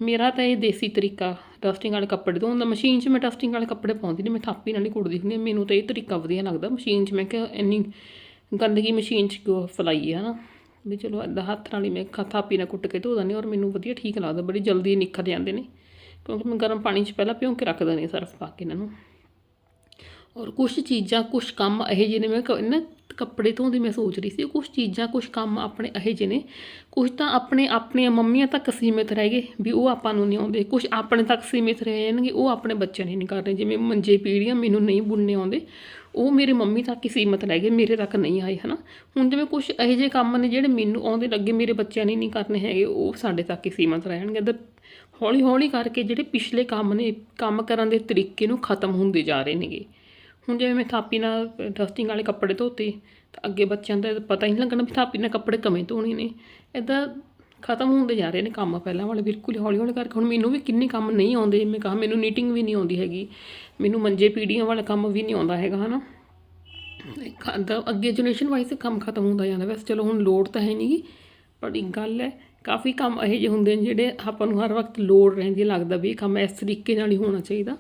ਮੇਰਾ ਤਾਂ ਇਹ ਦੇਸੀ ਤਰੀਕਾ ਡਸਟਿੰਗ ਵਾਲੇ ਕੱਪੜੇ ਧੋਣ ਦਾ, ਮਸ਼ੀਨ 'ਚ ਮੈਂ ਡਸਟਿੰਗ ਵਾਲੇ ਕੱਪੜੇ ਪਾਉਂਦੀ ਨਹੀਂ, ਮੈਂ ਥਾਪੀ ਨਾਲ ਹੀ ਕੁੱਟਦੀ ਹੁੰਦੀ ਮੈਨੂੰ ਤਾਂ ਇਹ ਤਰੀਕਾ ਵਧੀਆ ਲੱਗਦਾ, ਮਸ਼ੀਨ 'ਚ ਮੈਂ ਕਿ ਇੰਨੀ ਗੰਦਗੀ ਮਸ਼ੀਨ 'ਚ ਕਿਉਂ ਫੈਲਾਈ ਹੈ ਨਾ ਵੀ ਚਲੋ ਇੱਦਾਂ ਹੱਥ ਨਾਲ ਹੀ ਮੈਂ ਥਾਪੀ ਨਾਲ ਕੁੱਟ ਕੇ ਧੋ ਦਿੰਦੀ ਹਾਂ ਔਰ ਮੈਨੂੰ ਵਧੀਆ ਠੀਕ ਲੱਗਦਾ, ਬੜੀ ਜਲਦੀ ਨਿੱਖਰ ਜਾਂਦੇ ਨੇ, ਕਿਉਂਕਿ ਮੈਂ ਗਰਮ ਪਾਣੀ 'ਚ ਪਹਿਲਾਂ ਭਿਉਂ ਕੇ ਰੱਖ ਦਿੰਦੀ ਹਾਂ ਸਰਫ ਪਾ ਕੇ ਇਹਨਾਂ ਨੂੰ। ਔਰ ਕੁਝ ਚੀਜ਼ਾਂ ਕੁਝ ਕੰਮ ਇਹੋ ਜਿਹੇ ਮੈਂ ਕ- ਨਾ ਕੱਪੜੇ ਧੋਂਦੀ ਮੈਂ ਸੋਚ ਰਹੀ ਸੀ ਕੁਝ ਚੀਜ਼ਾਂ ਕੁਝ ਕੰਮ ਆਪਣੇ ਇਹੋ ਜਿਹੇ ਨੇ। ਕੁਝ ਤਾਂ ਆਪਣੇ, ਆਪਣੀਆਂ ਮੰਮੀਆਂ ਤੱਕ ਸੀਮਿਤ ਰਹਿ ਗਏ ਵੀ ਉਹ ਆਪਾਂ ਨੂੰ ਨਹੀਂ ਆਉਂਦੇ। ਕੁਝ ਆਪਣੇ ਤੱਕ ਸੀਮਿਤ ਰਹਿ ਜਾਣਗੇ, ਉਹ ਆਪਣੇ ਬੱਚਿਆਂ ਨੇ ਨਹੀਂ ਰਹੇ ਜਿਵੇਂ ਮੰਜੇ ਪੀੜੀਆਂ ਮੈਨੂੰ ਨਹੀਂ ਬੁਣਨੇ ਆਉਂਦੇ, ਉਹ ਮੇਰੇ ਮੰਮੀ ਤੱਕ ਹੀ ਸੀਮਿਤ ਰਹਿ ਗਏ, ਮੇਰੇ ਤੱਕ ਨਹੀਂ ਆਏ, ਹਨਾ। ਹੁਣ ਜਿਵੇਂ ਕੁਝ ਇਹੋ ਜਿਹੇ ਕੰਮ ਨੇ ਜਿਹੜੇ ਮੈਨੂੰ ਆਉਂਦੇ ਲੱਗੇ, ਮੇਰੇ ਬੱਚਿਆਂ ਨੇ ਨਹੀਂ ਕਰਨੇ ਹੈਗੇ, ਉਹ ਸਾਡੇ ਤੱਕ ਹੀ ਸੀਮਿਤ ਰਹਿਣਗੇ ਤਾਂ ਹੌਲੀ ਹੌਲੀ ਕਰਕੇ ਜਿਹੜੇ ਪਿਛਲੇ ਕੰਮ ਨੇ, ਕੰਮ ਕਰਨ ਦੇ ਤਰੀਕੇ ਨੂੰ ਖਤਮ ਹੁੰਦੇ ਜਾ ਰਹੇ ਨੇਗੇ। ਹੁਣ ਜਿਵੇਂ ਮੈਂ ਥਾਪੀ ਨਾਲ ਡਸਟਿੰਗ ਵਾਲੇ ਕੱਪੜੇ ਧੋਤੇ, ਤਾਂ ਅੱਗੇ ਬੱਚਿਆਂ ਦਾ ਪਤਾ ਹੀ ਨਹੀਂ ਲੱਗਣਾ ਵੀ ਥਾਪੀ ਨਾਲ ਕੱਪੜੇ ਕਵੇਂ ਧੋਣੇ ਨੇ। ਇਦਾਂ ਖਤਮ ਹੁੰਦੇ ਜਾ ਰਹੇ ਨੇ ਕੰਮ ਪਹਿਲਾਂ ਵਾਲੇ, ਬਿਲਕੁਲ ਹੌਲੀ ਹੌਲੀ ਕਰਕੇ। ਹੁਣ ਮੈਨੂੰ ਵੀ ਕਿੰਨੇ ਕੰਮ ਨਹੀਂ ਆਉਂਦੇ, ਮੈਂ ਕਹਾ ਮੈਨੂੰ ਨੀਟਿੰਗ ਵੀ ਨਹੀਂ ਆਉਂਦੀ ਹੈਗੀ। ਮੈਨੂੰ ਮੰਜੇ ਪੀੜੀਆਂ ਵਾਲਾ ਕੰਮ ਵੀ ਨਹੀਂ ਆਉਂਦਾ ਹੈਗਾ, ਹਨਾ। ਖਾਂਦਾ, ਅੱਗੇ ਜਨਰੇਸ਼ਨ ਵਾਈਜ਼ ਕੰਮ ਖਤਮ ਹੁੰਦਾ ਜਾਂਦਾ। ਵੈਸੇ ਚਲੋ ਹੁਣ ਲੋੜ ਤਾਂ ਹੈ ਨਹੀਂਗੀ ਪਰ ਇੱਕ ਗੱਲ ਹੈ, ਕਾਫੀ ਕੰਮ ਇਹੋ ਜਿਹੇ ਹੁੰਦੇ ਨੇ ਜਿਹੜੇ ਆਪਾਂ ਨੂੰ ਹਰ ਵਕਤ ਲੋੜ ਰਹਿੰਦੀ ਹੈ, ਲੱਗਦਾ ਵੀ ਇਹ ਕੰਮ ਇਸ ਤਰੀਕੇ ਨਾਲ ਹੀ ਹੋਣਾ ਚਾਹੀਦਾ।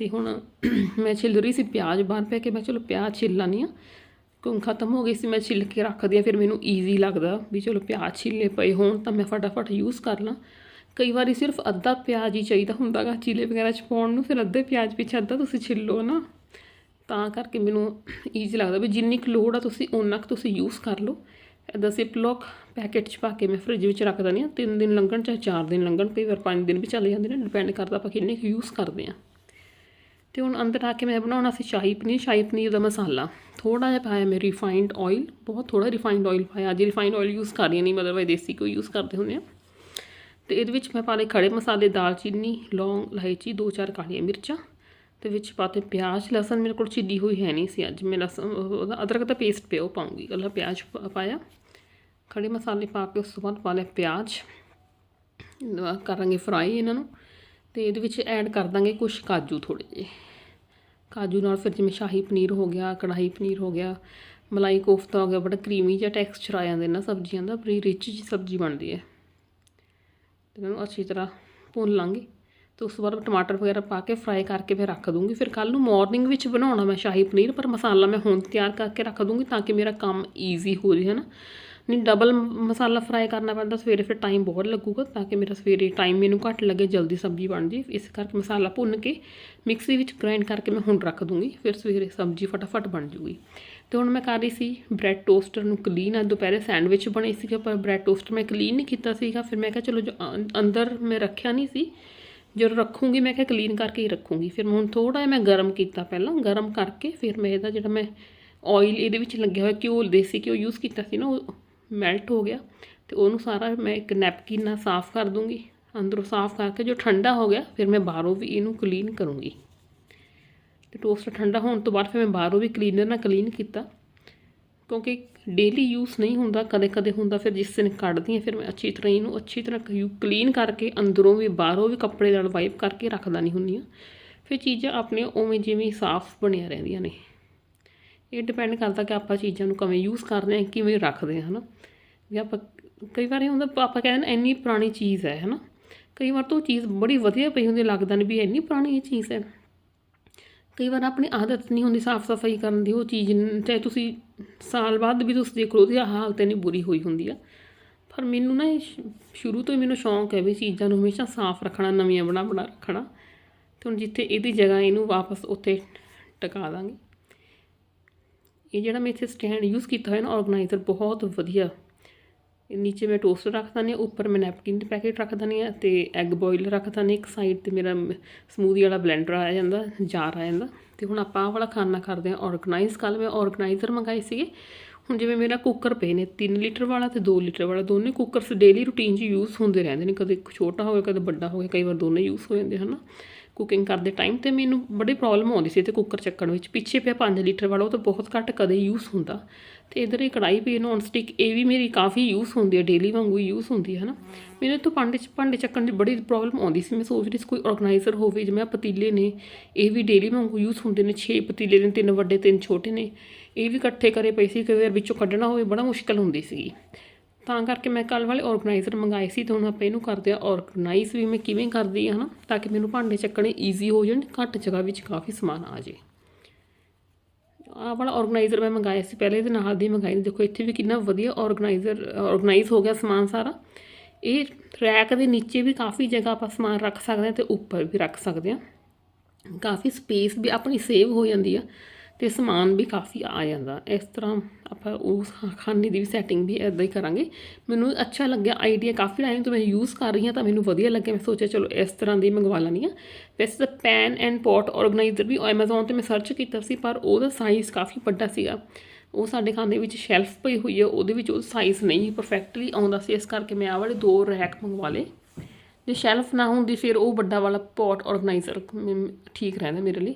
ਤੇ ਹੁਣ ਮੈਂ ਛਿੱਲ ਰਹੀ ਸੀ ਪਿਆਜ਼ ਬਾਹਰ ਪੈ ਕੇ, ਮੈਂ ਚਲੋ ਪਿਆਜ਼ ਛਿੱਲ ਲਾਂਦੀ ਹਾਂ। ਕਿਉਂ ਖਤਮ ਹੋ ਗਈ ਸੀ, ਮੈਂ ਛਿੱਲ ਕੇ ਰੱਖਦੀ ਹਾਂ, ਫਿਰ ਮੈਨੂੰ ਈਜ਼ੀ ਲੱਗਦਾ ਵੀ ਚਲੋ ਪਿਆਜ਼ ਛਿੱਲੇ ਪਏ ਹੋਣ ਤਾਂ ਮੈਂ ਫਟਾਫਟ ਯੂਜ਼ ਕਰ ਲਾਂ। ਕਈ ਵਾਰੀ ਸਿਰਫ ਅੱਧਾ ਪਿਆਜ਼ ਹੀ ਚਾਹੀਦਾ ਹੁੰਦਾਗਾ ਚੀਲੇ ਵਗੈਰਾ ਚ ਪਾਉਣ ਨੂੰ, ਫਿਰ ਅੱਧੇ ਪਿਆਜ਼ ਪਿੱਛੇ ਅੱਧਾ ਤੁਸੀਂ ਛਿੱਲੋ ਨਾ। ਤਾਂ ਕਰਕੇ ਮੈਨੂੰ ਈਜ਼ੀ ਲੱਗਦਾ ਵੀ ਜਿੰਨੀ ਕੁ ਲੋੜ ਆ ਤੁਸੀਂ, ਓਨਾ ਕੁ ਤੁਸੀਂ ਯੂਜ਼ ਕਰ ਲਓ। ਇੱਦਾਂ ਸਿਪ ਲੋਕ ਪੈਕੇਟ 'ਚ ਪਾ ਕੇ ਮੈਂ ਫ੍ਰਿਜ ਵਿੱਚ ਰੱਖ ਦਿੰਦੀ ਹਾਂ। ਤਿੰਨ ਦਿਨ ਲੰਘਣ, ਚਾਹੇ ਚਾਰ ਦਿਨ ਲੰਘਣ, ਕਈ ਵਾਰ ਪੰਜ ਦਿਨ ਵੀ ਚੱਲ ਜਾਂਦੇ ਨੇ ਡਿਪੈਂਡ ਕਰਦਾ ਆਪਾਂ ਕਿੰਨੇ ਕੁ ਯੂਜ਼ ਕਰਦੇ ਹਾਂ। ਤੇ ਹੁਣ ਅੰਦਰ ਆ ਕੇ ਮੈਂ ਬਣਾਉਣਾ ਸੀ ਸ਼ਾਹੀ ਪਨੀਰ ਸ਼ਾਹੀ ਪਨੀਰ ਦਾ ਮਸਾਲਾ। ਥੋੜਾ ਜਿਹਾ ਪਾਇਆ ਮੈਂ ਰਿਫਾਈਨਡ ਆਇਲ ਬਹੁਤ ਥੋੜਾ ਰਿਫਾਈਨਡ ਆਇਲ ਪਾਇਆ। ਅੱਜ ਰਿਫਾਈਨਡ ਆਇਲ ਯੂਜ਼ ਕਰ ਰਹੀ ਹਾਂ, ਨਹੀਂ ਮਤਲਬ ਦੇਸੀ ਕੋਈ ਯੂਜ਼ ਕਰਦੇ ਹੁੰਦੇ ਆ। ਤੇ ਇਹਦੇ ਵਿੱਚ ਮੈਂ ਪਾ ਲਏ ਖੜੇ ਮਸਾਲੇ ਦਾਲਚੀਨੀ ਲੌਂਗ ਇਲਾਇਚੀ ਦੋ ਚਾਰ ਕਾਲੀਆਂ ਮਿਰਚਾਂ। ਤੇ ਵਿੱਚ ਪਾਤੇ ਪਿਆਜ਼ ਲਸਣ ਮੇਰੇ ਕੋਲ ਚਿੱਡੀ ਹੋਈ ਹੈ ਨਹੀਂ ਸੀ ਅੱਜ। ਮੈਂ ਲਸਣ ਉਹਦਾ ਅਦਰਕ ਦਾ ਪੇਸਟ ਪਿਆ ਉਹ ਪਾਉਂਗੀ। ਕੱਲਾ ਪਿਆਜ਼ ਪਾਇਆ। ਖੜੇ ਮਸਾਲੇ ਪਾ ਕੇ ਉਸ ਤੋਂ ਬਾਅਦ ਪਾ ਲਿਆ ਪਿਆਜ਼। ਕਰਾਂਗੇ ਫਰਾਈ ਇਹਨਾਂ ਨੂੰ। ਤੇ ਇਹਦੇ ਵਿੱਚ ਐਡ ਕਰ ਦਾਂਗੇ ਕੁਝ ਕਾਜੂ ਥੋੜੇ ਜਿਹੇ। ਕਾਜੂ ਨਾਲ ਫਿਰ ਜਿਵੇਂ ਸ਼ਾਹੀ ਪਨੀਰ ਹੋ ਗਿਆ, ਕੜਾਹੀ ਪਨੀਰ ਹੋ ਗਿਆ, ਮਲਾਈ ਕੋਫਤਾ ਹੋ ਗਿਆ, ਬੜਾ ਕਰੀਮੀ ਜਿਹਾ ਟੈਕਸਚਰ ਆ ਜਾਂਦਾ ਇਹਨਾਂ ਸਬਜ਼ੀਆਂ ਦਾ, ਬੜੀ ਰਿਚ ਜੀ ਸਬਜ਼ੀ ਬਣਦੀ ਹੈ। ਤੇ ਇਹਨਾਂ ਨੂੰ ਅੱਛੀ ਤਰ੍ਹਾਂ ਭੁੰਨ ਲਾਂਗੇ ਤੇ ਉਸ ਤੋਂ ਬਾਅਦ ਟਮਾਟਰ ਵਗੈਰਾ ਪਾ ਕੇ ਫਰਾਈ ਕਰਕੇ ਫਿਰ ਰੱਖ ਦੂੰਗੀ। ਫਿਰ ਕੱਲ ਨੂੰ ਮਾਰਨਿੰਗ ਵਿੱਚ ਬਣਾਉਣਾ ਮੈਂ ਸ਼ਾਹੀ ਪਨੀਰ, ਪਰ ਮਸਾਲਾ ਮੈਂ ਹੁਣ ਤਿਆਰ ਕਰਕੇ ਰੱਖ ਦੂੰਗੀ ਤਾਂ ਕਿ ਮੇਰਾ ਕੰਮ ਈਜ਼ੀ ਹੋ ਜੇ ਨਾ? ਨਹੀਂ ਡਬਲ ਮਸਾਲਾ ਫਰਾਈ ਕਰਨਾ ਪੈਂਦਾ, ਸਵੇਰੇ ਫਿਰ ਟਾਈਮ ਬਹੁਤ ਲੱਗੂਗਾ ਤਾਂ ਕਿ ਮੇਰਾ ਸਵੇਰੇ ਟਾਈਮ ਮੈਨੂੰ ਘੱਟ ਲੱਗੇ, ਜਲਦੀ ਸਬਜ਼ੀ ਬਣ ਜੇ ਇਸ ਕਰਕੇ ਮਸਾਲਾ ਭੁੰਨ ਕੇ ਮਿਕਸੀ ਵਿੱਚ ਗ੍ਰਾਈਂਡ ਕਰਕੇ ਮੈਂ ਹੁਣ ਰੱਖ ਦੂੰਗੀ, ਫਿਰ ਸਵੇਰੇ ਸਬਜ਼ੀ ਫਟਾਫਟ ਬਣ ਜੂਗੀ ਤੇ ਹੁਣ ਮੈਂ ਕਰ ਰਹੀ ਸੀ ਬ੍ਰੈਡ ਟੋਸਟਰ ਨੂੰ ਕਲੀਨ ਅੱਜ ਦੁਪਹਿਰੇ ਸੈਂਡਵਿਚ ਬਣੇ ਸੀਗੇ, ਪਰ ਬ੍ਰੈਡ ਟੋਸਟਰ ਮੈਂ ਕਲੀਨ ਨਹੀਂ ਕੀਤਾ ਸੀਗਾ, ਫਿਰ ਮੈਂ ਕਿਹਾ ਚਲੋ ਜੋ ਅੰਦਰ ਮੈਂ ਰੱਖਿਆ ਨਹੀਂ ਸੀ, ਜਦੋਂ ਰੱਖੂੰਗੀ ਮੈਂ ਕਿਹਾ ਕਲੀਨ ਕਰਕੇ ਹੀ ਰੱਖੂੰਗੀ, ਫਿਰ ਮੈਂ ਹੁਣ ਥੋੜਾ ਜਿਹਾ ਮੈਂ ਗਰਮ ਕੀਤਾ ਪਹਿਲਾਂ, ਗਰਮ ਕਰਕੇ ਫਿਰ ਮੈਂ ਇਹਦਾ ਜਿਹੜਾ ਮੈਂ ਆਇਲ ਇਹਦੇ ਵਿੱਚ ਲੱਗਿਆ ਹੋਇਆ ਘਿਓ ਦੇਸੀ ਘਿਓ ਯੂਜ਼ ਕੀਤਾ ਸੀ ਨਾ, ਉਹ ਮੈਲਟ ਹੋ ਗਿਆ ਤੇ ਉਹਨੂੰ ਸਾਰਾ ਮੈਂ ਇੱਕ ਨੈਪਕਿਨ ਨਾਲ ਸਾਫ਼ ਕਰ ਦੂੰਗੀ। ਅੰਦਰੋਂ ਸਾਫ਼ ਕਰਕੇ ਜੋ ਠੰਡਾ ਹੋ ਗਿਆ, ਫਿਰ ਮੈਂ ਬਾਹਰੋਂ ਵੀ ਇਹਨੂੰ ਕਲੀਨ ਕਰੂੰਗੀ। ਤੇ ਟੋਸਟਰ ਠੰਡਾ ਹੋਣ ਤੋਂ ਬਾਅਦ ਫਿਰ ਮੈਂ ਬਾਹਰੋਂ ਵੀ ਕਲੀਨਰ ਨਾਲ ਕਲੀਨ ਕੀਤਾ। ਕਿਉਂਕਿ ਡੇਲੀ ਯੂਜ਼ ਨਹੀਂ ਹੁੰਦਾ ਕਦੇ ਕਦੇ ਹੁੰਦਾ, ਫਿਰ ਜਿਸ ਦਿਨ ਕੱਢਦੀ ਹਾਂ, ਫਿਰ ਮੈਂ ਅੱਛੀ ਤਰ੍ਹਾਂ ਇਹਨੂੰ ਅੱਛੀ ਤਰ੍ਹਾਂ ਕਲੀਨ ਕਰਕੇ ਅੰਦਰੋਂ ਵੀ ਬਾਹਰੋਂ ਵੀ ਕੱਪੜੇ ਨਾਲ ਵਾਈਪ ਕਰਕੇ ਰੱਖਦਾ ਨਹੀਂ ਹੁੰਦੀ ਹੁੰਦੀਆਂ ਫਿਰ ਚੀਜ਼ਾਂ ਆਪਣੀਆਂ ਉਵੇਂ ਜਿਵੇਂ ਸਾਫ਼ ਬਣੀਆਂ ਰਹਿੰਦੀਆਂ ਨੇ। ਇਹ ਡਿਪੈਂਡ ਕਰਦਾ ਕਿ ਆਪਾਂ ਚੀਜ਼ਾਂ ਨੂੰ ਕਿਵੇਂ ਯੂਜ਼ ਕਰਦੇ ਹਾਂ, ਕਿਵੇਂ ਰੱਖਦੇ ਹਾਂ, ਹਨਾ। ਵੀ ਆਪਾਂ ਕਈ ਵਾਰ ਇਹ ਹੁੰਦਾ ਆਪਾਂ ਕਹਿੰਦੇ ਨੇ ਇੰਨੀ ਪੁਰਾਣੀ ਚੀਜ਼ ਹੈ, ਹਨਾ। ਕਈ ਵਾਰ ਤਾਂ ਉਹ ਚੀਜ਼ ਬੜੀ ਵਧੀਆ ਪਈ ਹੁੰਦੀ, ਲੱਗਦਾ ਨਹੀਂ ਵੀ ਇੰਨੀ ਪੁਰਾਣੀ ਇਹ ਚੀਜ਼ ਹੈ। ਕਈ ਵਾਰ ਆਪਣੀ ਆਦਤ ਨਹੀਂ ਹੁੰਦੀ ਸਾਫ਼ ਸਫ਼ਾਈ ਕਰਨ ਦੀ, ਉਹ ਚੀਜ਼ ਚਾਹੇ ਤੁਸੀਂ ਸਾਲ ਬਾਅਦ ਵੀ ਤੁਸੀਂ ਦੇਖ ਲਓ, ਉਹਦੀ ਹਾਲਤ ਇੰਨੀ ਬੁਰੀ ਹੋਈ ਹੁੰਦੀ ਆ। ਪਰ ਮੈਨੂੰ ਨਾ ਇਹ ਸ਼ੁਰੂ ਤੋਂ ਹੀ ਮੈਨੂੰ ਸ਼ੌਂਕ ਹੈ ਵੀ ਚੀਜ਼ਾਂ ਨੂੰ ਹਮੇਸ਼ਾ ਸਾਫ਼ ਰੱਖਣਾ, ਨਵੀਆਂ ਬਣਾ ਬਣਾ ਰੱਖਣਾ। ਤੇ ਹੁਣ ਜਿੱਥੇ ਇਹਦੀ ਜਗ੍ਹਾ ਇਹਨੂੰ ਵਾਪਸ ਉੱਥੇ ਟਿਕਾ ਦਾਂਗੇ। ਇਹ ਜਿਹੜਾ ਮੈਂ ਇੱਥੇ ਸਟੈਂਡ ਯੂਜ਼ ਕੀਤਾ ਹੋਇਆ ਨਾ ਆਰਗੇਨਾਈਜ਼ਰ ਬਹੁਤ ਵਧੀਆ। ਇਹ ਨੀਚੇ ਮੈਂ ਟੋਸਟਰ ਰੱਖ ਦਿੰਦੀ ਹਾਂ, ਉੱਪਰ ਮੈਂ ਨੈਪਕਿਨ ਦੇ ਪੈਕੇਟ ਰੱਖ ਦਿੰਦੀ ਹਾਂ ਤੇ ਐਗ ਬੋਇਲ ਰੱਖ ਦਿੰਦੀ ਹਾਂ। ਇੱਕ ਸਾਈਡ ਤੇ ਮੇਰਾ ਸਮੂਦੀ ਵਾਲਾ ਬਲੈਂਡਰ ਆ ਜਾਂਦਾ ਜਾਰ ਆ ਜਾਂਦਾ। ਤੇ ਹੁਣ ਆਪਾਂ ਆਹ ਵਾਲਾ ਖਾਣਾ ਕਰਦੇ ਹਾਂ ਆਰਗੇਨਾਈਜ਼ ਕੱਲ ਮੈਂ ਆਰਗੇਨਾਈਜ਼ਰ ਮੰਗਾਏ ਸੀਗੇ। ਹੁਣ ਜਿਵੇਂ ਮੇਰਾ ਕੁੱਕਰ ਪਏ ਨੇ 3 ਲੀਟਰ ਵਾਲਾ ਤੇ 2 ਲੀਟਰ ਵਾਲਾ, ਦੋਨੇ ਕੁੱਕਰਸ ਡੇਲੀ ਰੂਟੀਨ 'ਚ ਯੂਜ਼ ਹੁੰਦੇ ਰਹਿੰਦੇ ਨੇ। ਕਦੇ ਛੋਟਾ ਹੋਵੇ, ਕਦੇ ਵੱਡਾ ਹੋਵੇ, ਕਈ ਵਾਰ ਦੋਨੇ ਯੂਜ਼ ਹੋ ਜਾਂਦੇ ਹਨ। ਕੁਕਿੰਗ ਕਰਦੇ ਟਾਈਮ ਤੇ ਮੈਨੂੰ ਬੜੀ ਪ੍ਰੋਬਲਮ ਆਉਂਦੀ ਸੀ ਤੇ ਕੁੱਕਰ ਚੱਕਣ ਵਿੱਚ। ਪਿੱਛੇ ਪਿਆ 5 ਲੀਟਰ ਵਾਲਾ, ਉਹ ਤਾਂ ਬਹੁਤ ਘੱਟ ਕਦੇ ਯੂਜ਼ ਹੁੰਦਾ। ਤੇ ਇਧਰ ਇਹ ਕੜਾਈ ਪਈ ਨੌਨ ਸਟਿਕ ਇਹ ਵੀ ਮੇਰੀ ਕਾਫੀ ਯੂਜ਼ ਹੁੰਦੀ ਹੈ ਡੇਲੀ ਵਾਂਗੂ ਯੂਜ਼ ਹੁੰਦੀ ਹੈ ਨਾ। ਮੈਨੂੰ ਇਹ ਤੋਂ ਭਾਂਡੇ ਚ, ਭਾਂਡੇ ਚੱਕਣ ਦੀ ਬੜੀ ਪ੍ਰੋਬਲਮ ਆਉਂਦੀ ਸੀ। ਮੈਂ ਸੋਚ ਰਹੀ ਸੀ ਕੋਈ ਆਰਗੇਨਾਈਜ਼ਰ ਹੋਵੇ, ਜਿਵੇਂ ਪਤੀਲੇ ਨੇ, ਇਹ ਵੀ ਡੇਲੀ ਵਾਂਗੂ ਯੂਜ਼ ਹੁੰਦੇ ਨੇ 6 ਪਤੀਲੇ ਨੇ, ਤਿੰਨ ਵੱਡੇ, ਤਿੰਨ ਛੋਟੇ ਨੇ। ਇਹ ਵੀ ਇਕੱਠੇ ਕਰੇ ਪਏ ਸੀ, ਕਈ ਵਾਰ ਵਿੱਚੋਂ ਕੱਢਣਾ ਹੋਵੇ, ਬੜਾ ਮੁਸ਼ਕਲ ਹੁੰਦੀ ਸੀਗੀ। ਤਾਂ ਕਰਕੇ ਮੈਂ ਕੱਲ ਵਾਲੇ ਆਰਗੇਨਾਈਜ਼ਰ ਮੰਗਾਏ ਸੀ ਤੇ ਹੁਣ ਆਪਾਂ ਇਹਨੂੰ ਕਰਦੇ ਆ ਆਰਗੇਨਾਈਜ਼ ਵੀ ਮੈਂ ਕਿਵੇਂ ਕਰਦੀ ਆ ਹਨਾ, ਤਾਂ ਕਿ ਮੈਨੂੰ ਭਾਂਡੇ ਚੱਕਣੇ ਈਜ਼ੀ ਹੋ ਜਾਣ, ਘੱਟ ਜਗ੍ਹਾ ਵਿੱਚ ਕਾਫੀ ਸਮਾਨ ਆ ਜੇ ਆਹ ਵਾਲਾ ਆਰਗੇਨਾਈਜ਼ਰ ਮੈਂ ਮੰਗਾਇਆ ਸੀ, ਪਹਿਲੇ ਦੇ ਨਾਲ ਦੀ ਮੰਗਾਈ ਨੇ ਦੇਖੋ, ਇੱਥੇ ਵੀ ਕਿੰਨਾ ਵਧੀਆ ਆਰਗੇਨਾਈਜ਼ਰ ਆਰਗੇਨਾਈਜ਼ ਹੋ ਗਿਆ ਸਮਾਨ ਸਾਰਾ। ਇਹ ਰੈਕ ਦੇ ਨੀਚੇ ਵੀ ਕਾਫੀ ਜਗ੍ਹਾ ਆਪਾਂ ਸਮਾਨ ਰੱਖ ਸਕਦੇ ਹਾਂ ਤੇ ਉੱਪਰ ਵੀ ਰੱਖ ਸਕਦੇ ਹਾਂ। ਕਾਫੀ ਸਪੇਸ ਵੀ ਆਪਣੀ ਸੇਵ ਹੋ ਜਾਂਦੀ ਆ। ਤੇ ਸਮਾਨ ਵੀ ਕਾਫੀ ਆ ਜਾਂਦਾ। ਇਸ ਤਰ੍ਹਾਂ ਆਪਾਂ ਉਸ ਖਾਨੇ ਦੀ ਵੀ ਸੈਟਿੰਗ ਵੀ ਇਦਾਂ ਹੀ ਕਰਾਂਗੇ। ਮੈਨੂੰ ਅੱਛਾ ਲੱਗਿਆ ਆਈਡੀਆ ਕਾਫੀ ਟਾਈਮ ਤੋਂ ਮੈਂ ਯੂਜ਼ ਕਰ ਰਹੀ ਹਾਂ ਤਾਂ ਮੈਨੂੰ ਵਧੀਆ ਲੱਗਿਆ। ਮੈਂ ਸੋਚਿਆ, ਚਲੋ ਇਸ ਤਰ੍ਹਾਂ ਦੀ ਮੰਗਵਾ ਲੈਂਦੀ ਹਾਂ। ਵੈਸੇ ਤਾਂ ਪੈਨ ਐਂਡ ਪੋਟ ਆਰਗੇਨਾਈਜ਼ਰ ਵੀ Amazon ਤੇ ਮੈਂ ਸਰਚ ਕੀਤਾ ਸੀ, ਪਰ ਉਹਦਾ ਸਾਈਜ਼ ਕਾਫੀ ਵੱਡਾ ਸੀਗਾ। ਉਹ ਸਾਡੇ ਖਾਨੇ ਵਿੱਚ ਸ਼ੈਲਫ ਪਈ ਹੋਈ ਹੈ ਉਹਦੇ ਵਿੱਚ ਉਹ ਸਾਈਜ਼ ਨਹੀਂ ਪਰਫੈਕਟਲੀ ਆਉਂਦਾ ਸੀ। ਇਸ ਕਰਕੇ ਮੈਂ ਆਹ ਵਾਲੇ ਦੋ ਰੈਕ ਮੰਗਵਾ ਲਏ। ਜੇ ਸ਼ੈਲਫ ਨਾ ਹੁੰਦੀ, ਫਿਰ ਉਹ ਵੱਡਾ ਵਾਲਾ ਪੋਟ ਆਰਗੇਨਾਈਜ਼ਰ ਠੀਕ ਰਹਿੰਦਾ ਮੇਰੇ ਲਈ।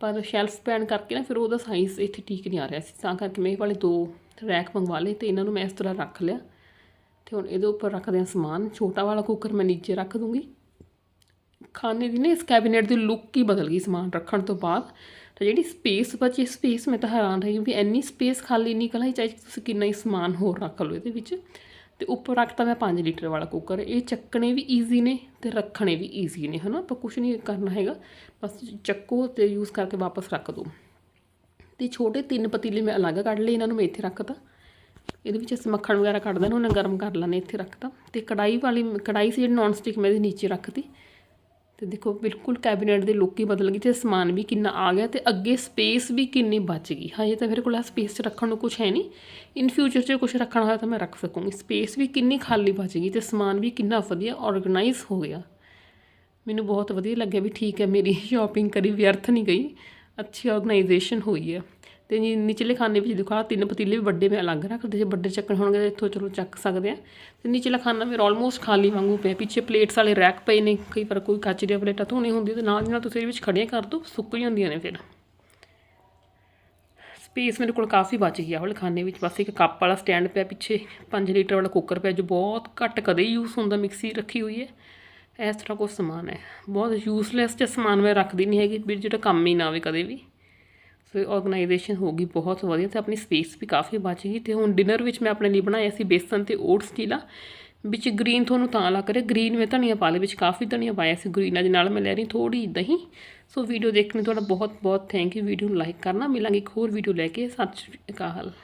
ਪਰ ਸ਼ੈਲਫ ਪੈਣ ਕਰਕੇ ਨਾ ਫਿਰ ਉਹਦਾ ਸਾਈਜ਼ ਇੱਥੇ ਠੀਕ ਨਹੀਂ ਆ ਰਿਹਾ ਸੀ। ਤਾਂ ਕਰਕੇ ਮੈਂ ਇਹ ਵਾਲੇ ਦੋ ਰੈਕ ਮੰਗਵਾ ਲਏ ਤੇ ਇਹਨਾਂ ਨੂੰ ਮੈਂ ਇਸ ਤਰ੍ਹਾਂ ਰੱਖ ਲਿਆ। ਤੇ ਹੁਣ ਇਹਦੇ ਉੱਪਰ ਰੱਖਦੇ ਹਾਂ ਸਮਾਨ। ਛੋਟਾ ਵਾਲਾ ਕੁੱਕਰ ਮੈਂ ਨੀਚੇ ਰੱਖ ਦੂੰਗੀ। ਖਾਣੇ ਦੀ ਨਾ ਇਸ ਕੈਬਨਿਟ ਦੀ ਲੁੱਕ ਹੀ ਬਦਲ ਗਈ ਸਮਾਨ ਰੱਖਣ ਤੋਂ ਬਾਅਦ। ਤਾਂ ਜਿਹੜੀ ਸਪੇਸ ਬਚੀ ਸਪੇਸ ਮੈਂ ਤਾਂ ਹੈਰਾਨ ਰਹੀ ਵੀ ਇੰਨੀ ਸਪੇਸ ਖਾਲੀ ਨਿਕਲ ਆਈ ਚਾਹੇ ਤੁਸੀਂ ਕਿੰਨਾ ਹੀ ਸਮਾਨ ਹੋਰ ਰੱਖ ਲਓ ਇਹਦੇ ਵਿੱਚ। ਤੇ ਉੱਪਰ ਰੱਖਤਾ ਮੈਂ 5 ਲੀਟਰ ਵਾਲਾ ਕੁੱਕਰ ਇਹ ਚੱਕਣੇ ਵੀ ਈਜ਼ੀ ਨੇ ਤੇ ਰੱਖਣੇ ਵੀ ਈਜ਼ੀ ਨੇ, ਹਨਾ? ਆਪਾਂ ਕੁਝ ਨਹੀਂ ਕਰਨਾ ਹੈਗਾ। ਬਸ ਚੱਕੋ ਤੇ ਯੂਜ਼ ਕਰਕੇ ਵਾਪਸ ਰੱਖ ਦਿਓ ਤੇ ਛੋਟੇ ਤਿੰਨ ਪਤੀਲੇ ਮੈਂ ਅਲੱਗ ਕੱਢ ਲਏ, ਇਹਨਾਂ ਨੂੰ ਮੈਂ ਇੱਥੇ ਰੱਖਤਾ। ਇਹਦੇ ਵਿੱਚ ਅਸੀਂ ਮੱਖਣ ਵਗੈਰਾ ਕੱਢਦੇ ਦੇਣਾ ਉਹਨੇ ਗਰਮ ਕਰ ਲੈਣੇ ਇੱਥੇ ਰੱਖਤਾ। ਤੇ ਕੜਾਈ ਵਾਲੀ, ਕੜਾਈ ਸੀ ਜਿਹੜੀ ਨੌਨ ਸਟਿਕ ਮੈਂ ਇਹਦੇ ਨੀਚੇ ਰੱਖਤੀ। ਤੇ ਦੇਖੋ ਬਿਲਕੁਲ ਕੈਬਨਿਟ ਦੇ ਲੁੱਕ ਬਦਲ ਗਈ ਤੇ ਸਮਾਨ ਵੀ ਕਿੰਨਾ ਆ ਗਿਆ ਤੇ ਅੱਗੇ ਸਪੇਸ ਵੀ ਕਿੰਨੀ ਬਚ ਗਈ। ਹਜੇ ਤਾਂ ਮੇਰੇ ਕੋਲ ਆ ਸਪੇਸ 'ਚ ਰੱਖਣ ਨੂੰ ਕੁਝ ਹੈ ਨਹੀਂ। ਇਨ ਫਿਊਚਰ 'ਚ ਕੁਝ ਰੱਖਣਾ ਹੋਇਆ ਤਾਂ ਮੈਂ ਰੱਖ ਸਕੂੰਗੀ। ਸਪੇਸ ਵੀ ਕਿੰਨੀ ਖਾਲੀ ਬਚ ਗਈ ਤੇ ਸਮਾਨ ਵੀ ਕਿੰਨਾ ਵਧੀਆ ਆਰਗੇਨਾਈਜ਼ ਹੋ ਗਿਆ। ਮੈਨੂੰ ਬਹੁਤ ਵਧੀਆ ਲੱਗਿਆ ਵੀ ਠੀਕ ਹੈ, ਮੇਰੀ ਸ਼ਾਪਿੰਗ ਕਰੀ, ਵਿਅਰਥ ਨਹੀਂ ਗਈ। ਅੱਛੀ ਆਰਗੇਨਾਈਜੇਸ਼ਨ ਹੋਈ ਹੈ। ਤੇ ਜੀ ਨਿਚਲੇ ਖਾਨੇ ਵਿੱਚ ਦੇਖੋ ਆਹ ਤਿੰਨ ਪਤੀਲੇ ਵੀ ਵੱਡੇ ਮੈਂ ਅਲੱਗ ਰੱਖਦੇ ਜੇ ਵੱਡੇ ਚੱਕਣ ਹੋਣਗੇ ਤਾਂ ਇੱਥੋਂ ਚਲੋ ਚੱਕ ਸਕਦੇ ਆ। ਤੇ ਨਿਚਲਾ ਖਾਨਾ ਮੇਰਾ ਆਲਮੋਸਟ ਖਾਲੀ ਵਾਂਗੂ ਪਿਆ, ਪਿੱਛੇ ਪਲੇਟਸ ਵਾਲੇ ਰੈਕ ਪਏ ਨੇ, ਕਈ ਵਾਰ ਕੋਈ ਕੱਚ ਦੀਆਂ ਪਲੇਟਾਂ ਧੋਣੀ ਹੁੰਦੀ ਤੇ ਨਾਲ ਦੀ ਨਾਲ ਤੁਸੀਂ ਇਹਦੇ ਵਿੱਚ ਖੜੀਆਂ ਕਰ ਦਿਓ ਸੁੱਕ ਜਾਂਦੀਆਂ ਨੇ ਫਿਰ। ਸਪੇਸ ਮੇਰੇ ਕੋਲ ਕਾਫੀ ਬਚ ਗਿਆ ਹੁਣ ਖਾਨੇ ਵਿੱਚ, ਬਸ ਇੱਕ ਕੱਪ ਵਾਲਾ ਸਟੈਂਡ ਪਿਆ ਪਿੱਛੇ 5 ਲੀਟਰ ਵਾਲਾ ਕੁੱਕਰ ਪਿਆ ਜੋ ਬਹੁਤ ਘੱਟ ਕਦੇ ਯੂਜ਼ ਹੁੰਦਾ ਮਿਕਸੀ ਰੱਖੀ ਹੋਈ ਹੈ। ਇਸ ਤਰ੍ਹਾਂ ਕੁਛ ਸਮਾਨ ਹੈ। ਬਹੁਤ ਯੂਸਲੈਸ ਜਿਹਾ ਸਮਾਨ ਮੈਂ ਰੱਖਦੀ ਨਹੀਂ ਹੈਗੀ, ਵੀ ਜਿਹੜਾ ਕੰਮ ਹੀ ਨਾ ਆਵੇ ਕਦੇ ਵੀ। ਸੋ ਆਰਗੇਨਾਈਜੇਸ਼ਨ ਹੋ ਗਈ ਬਹੁਤ ਵਧੀਆ ਤੇ ਆਪਣੀ ਸਪੇਸ ਵੀ ਕਾਫੀ ਬਚ ਗਈ ਤੇ ਹੁਣ ਡਿਨਰ ਵਿੱਚ ਮੈਂ ਆਪਣੇ ਲਈ ਬਣਾਇਆ ਸੀ ਬੇਸਨ ਤੇ ਓਟਸ ਚੀਲਾ ਵਿੱਚ ਗ੍ਰੀਨ ਤੁਹਾਨੂੰ ਤਾਂ ਲੱਗ ਰਿਹਾ ਗ੍ਰੀਨ ਮੈਂ ਧਨੀਆ ਪਾ ਲਿਆ, ਵਿੱਚ ਕਾਫੀ ਧਨੀਆ ਪਾਇਆ ਸੀ ਗ੍ਰੀਨ ਦੇ ਨਾਲ ਮੈਂ ਲੈ ਰਹੀ ਥੋੜੀ ਦਹੀਂ, ਸੋ ਵੀਡੀਓ ਦੇਖਣ ਲਈ ਤੁਹਾਡਾ ਬਹੁਤ ਬਹੁਤ ਥੈਂਕ ਯੂ ਵੀਡੀਓ ਨੂੰ ਲਾਈਕ ਕਰਨਾ, ਮਿਲਾਂਗੇ ਇੱਕ ਹੋਰ ਵੀਡੀਓ ਲੈ ਕੇ, ਸਤਿ ਸ਼੍ਰੀ ਅਕਾਲ।